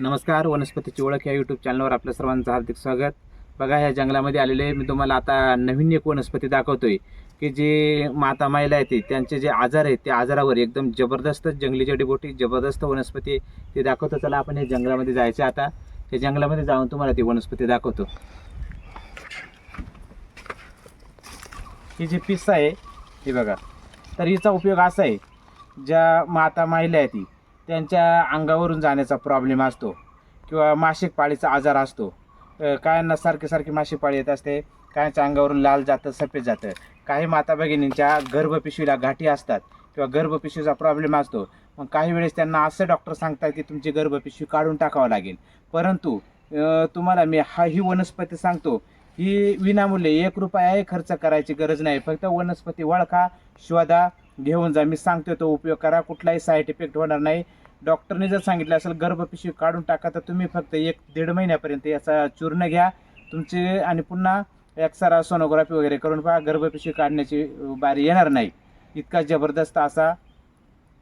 नमस्कार वनस्पतीची ओळख या यूट्यूब चॅनलवर आपल्या सर्वांचं हार्दिक स्वागत. बघा ह्या जंगलामध्ये आलेले मी तुम्हाला आता नवीन एक वनस्पती दाखवतोय की जे माता महिला आहेत त्यांचे जे आजार आहेत त्या आजारावर एकदम जबरदस्त जंगली जडीबोटी जबरदस्त वनस्पती आहे. ते दाखवतो. चला आपण हे जंगलामध्ये जायचं आता. त्या जंगलामध्ये जाऊन तुम्हाला ती वनस्पती दाखवतो. ही जी पिस आहे ती बघा. तर हिचा उपयोग असा आहे ज्या माता महिला आहे ती त्यांच्या अंगावरून जाण्याचा प्रॉब्लेम असतो. किंवा मासिक पाळीचा आजार असतो. कायांना सारखी सारखी मासिक पाळी येत असते. कायांच्या अंगावरून लाल जातं सफेद जातं. काही माता भगिनींच्या गर्भपिशवीला गाठी असतात किंवा गर्भपिशवीचा प्रॉब्लेम असतो. मग काही वेळेस त्यांना असं डॉक्टर सांगतात की तुमची गर्भपिशवी काढून टाकावं लागेल. परंतु तुम्हाला मी हा ही वनस्पती सांगतो. ही विनामूल्य एक रुपयाही खर्च करायची गरज नाही. फक्त वनस्पती वळखा शोधा घेऊन जा. मी सांगतो तो उपयोग करा. कुठलाही साईड इफेक्ट होणार नाही. डॉक्टरने जर सांगितलं असेल गर्भपिशवी काढून टाका तर तुम्ही फक्त एक दीड महिन्यापर्यंत याचा चूर्ण घ्या. तुमचे आणि पुन्हा एक्सरा सोनोग्राफी वगैरे करून पहा. गर्भपिशवी काढण्याची बारी येणार नाही. इतका जबरदस्त असा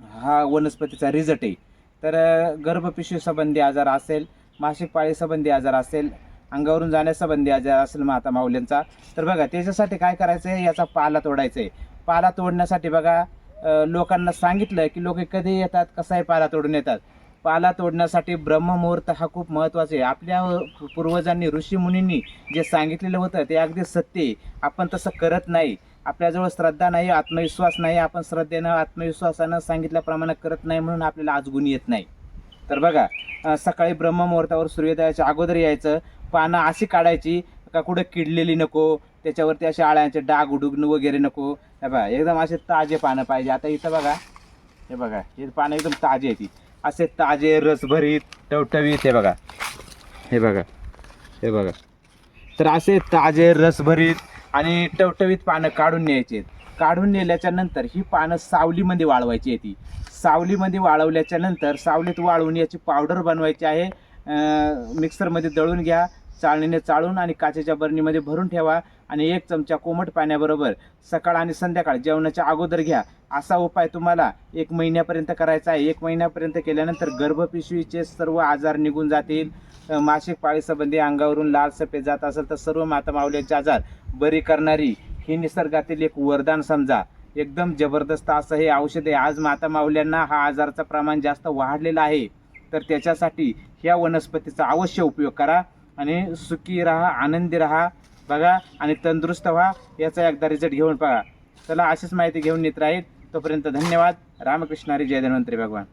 हा वनस्पतीचा रिझल्ट आहे. तर गर्भपिशवीसंबंधी गर्भपिशवी संबंधी आजार असेल मासिक पाळी संबंधी आजार असेल अंगावरून जाण्यासंबंधी आजार असेल माता माऊल्यांचा तर बघा त्याच्यासाठी काय करायचं आहे याचा पाला तोडायचा आहे पाला तोडण्यासाठी बघा लोकांना सांगितलं की लोक कधी येतात कसाही पाला तोडून येतात. पाला तोडण्यासाठी ब्रह्ममुहूर्त हा खूप महत्त्वाचा आहे. आपल्या पूर्वजांनी ऋषीमुनींनी जे सांगितलेलं होतं ते अगदी सत्य आहे. आपण तसं करत नाही. आपल्याजवळ श्रद्धा नाही आत्मविश्वास नाही. आपण श्रद्धेनं आत्मविश्वासानं सांगितल्याप्रमाणे करत नाही म्हणून आपल्याला आज गुण येत नाही. तर बघा सकाळी ब्रह्ममुहूर्तावर सूर्योदयाच्या अगोदर यायचं. पानं अशी काढायची का कुठं किडलेली नको त्याच्यावरती असे आळ्यांचे डाग उडुगणं वगैरे नको. हे बघा एकदम असे ताजे पानं पाहिजे. आता इथं बघा हे बघा हे पानं एकदम ताजे आहेत ती असे ताजे रसभरीत टवटवीत हे बघा. हे बघा हे बघा. तर असे ताजे रसभरीत आणि टवटवीत पानं काढून न्यायचे काढून नेल्याच्या नंतर ही पानं सावलीमध्ये वाळवायची आहे ती सावलीमध्ये वाळवल्याच्या नंतर सावलीत वाळवून याची पावडर बनवायची आहे. मिक्सरमध्ये दळून घ्या. चाळणीने चाळून आणि काचेच्या बरणीमध्ये भरून ठेवा आणि एक चमचा कोमट पाण्याबरोबर सकाळ आणि संध्याकाळ जेवणाच्या अगोदर घ्या. असा उपाय तुम्हाला एक महिन्यापर्यंत करायचा आहे. एक महिन्यापर्यंत केल्यानंतर गर्भपिशवीचे सर्व आजार निघून जातील. मासिक पाळीसंबंधी अंगावरून लाल सफेद जात असेल तर सर्व मातमाऊल्यांचे आजार बरी करणारी ही निसर्गातील एक वरदान समजा. एकदम जबरदस्त असं हे औषध आहे. आज माता माऊल्यांना हा आजारचं प्रमाण जास्त वाढलेलं आहे. तर त्याच्यासाठी ह्या वनस्पतीचा अवश्य उपयोग करा. आणि सुखी राहा आनंदी राहा बघा आणि तंदुरुस्त व्हा याचा एकदा रिझल्ट घेऊन पहा. चला अशीच माहिती घेऊन येत राहील तोपर्यंत धन्यवाद. रामकृष्णारी जय धन्वंतरी भगवान.